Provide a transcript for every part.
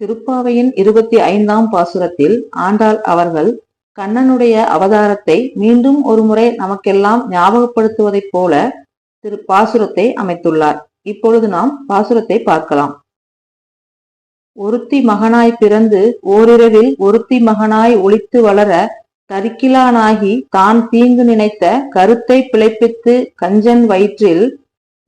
திருப்பாவையின் இருபத்தி ஐந்தாம் பாசுரத்தில் ஆண்டாள் அவர்கள் கண்ணனுடைய அவதாரத்தை மீண்டும் ஒருமுறை நமக்கெல்லாம் ஞாபகப்படுத்துவதைப் போல திரு பாசுரத்தை அமைத்துள்ளார். இப்பொழுது நாம் பாசுரத்தை பார்க்கலாம். ஒருத்தி மகனாய் பிறந்து ஓரிரவில் ஒருத்தி மகனாய் ஒளித்து வளர தரிக்கிலானாகி தான் தீங்கு நினைத்த கருத்தை பிழைப்பித்து கஞ்சன் வயிற்றில்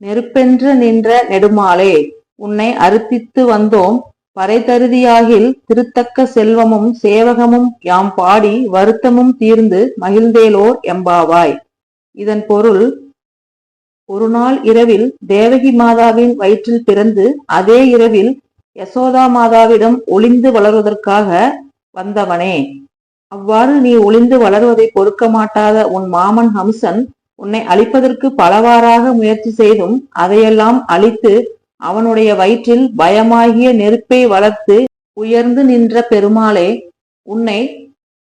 நெருப்பென்று நின்ற நெடுமாலே உன்னை அறுத்தித்து வந்தோம் பறைதருதியாகில் திருத்தக்க செல்வமும் சேவகமும் யாம் பாடி வருத்தமும் தீர்ந்து மகிழ்ந்தேலோர் எம்பாவாய். இதன் பொருள் ஒரு நாள் இரவில் தேவகி மாதாவின் வயிற்றில் பிறந்து அதே இரவில் யசோதா மாதாவிடம் ஒளிந்து வளர்வதற்காக வந்தவனே. அவ்வாறு நீ ஒளிந்து வளர்வதை பொறுக்க மாட்டாத உன் மாமன் ஹம்சன் உன்னை அழிப்பதற்கு பலவாறாக முயற்சி செய்தும் அதையெல்லாம் அழித்து அவனுடைய வயிற்றில் பயமாகிய நெருப்பை வளர்த்து உயர்ந்து நின்ற பெருமாளே உன்னை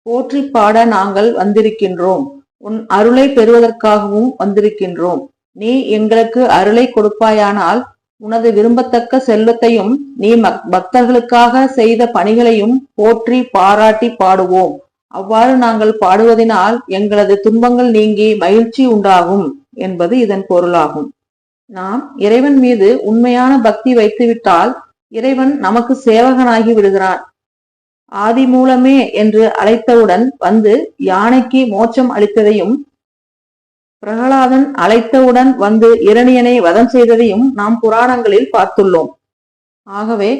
போற்றி பாட நாங்கள் வந்திருக்கின்றோம். உன் அருளை பெறுவதற்காகவும் வந்திருக்கின்றோம். நீ எங்களுக்கு அருளை கொடுப்பாயானால் உனது விரும்பத்தக்க செல்வத்தையும் நீ பக்தர்களுக்காக செய்த பணிகளையும் போற்றி பாராட்டி பாடுவோம். அவ்வாறு நாங்கள் பாடுவதனால் எங்களது துன்பங்கள் நீங்கி மகிழ்ச்சி உண்டாகும் என்பது இதன் பொருளாகும். நாம் இறைவன் மீது உண்மையான பக்தி வைத்துவிட்டால் இறைவன் நமக்கு சேவகனாகி விடுகிறான் ஆதி மூலமே என்று அழைத்தவுடன் வந்து யானைக்கு மோட்சம் அளித்ததையும் பிரகலாதன் அழைத்தவுடன் வந்து இரணியனை வதம் செய்ததையும் நாம் புராணங்களில் பார்த்துள்ளோம். ஆகவே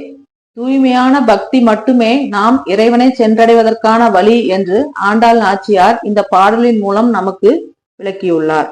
தூய்மையான பக்தி மட்டுமே நாம் இறைவனை சென்றடைவதற்கான வழி என்று ஆண்டாள் நாச்சியார் இந்த பாடலின் மூலம் நமக்கு விளக்கியுள்ளார்.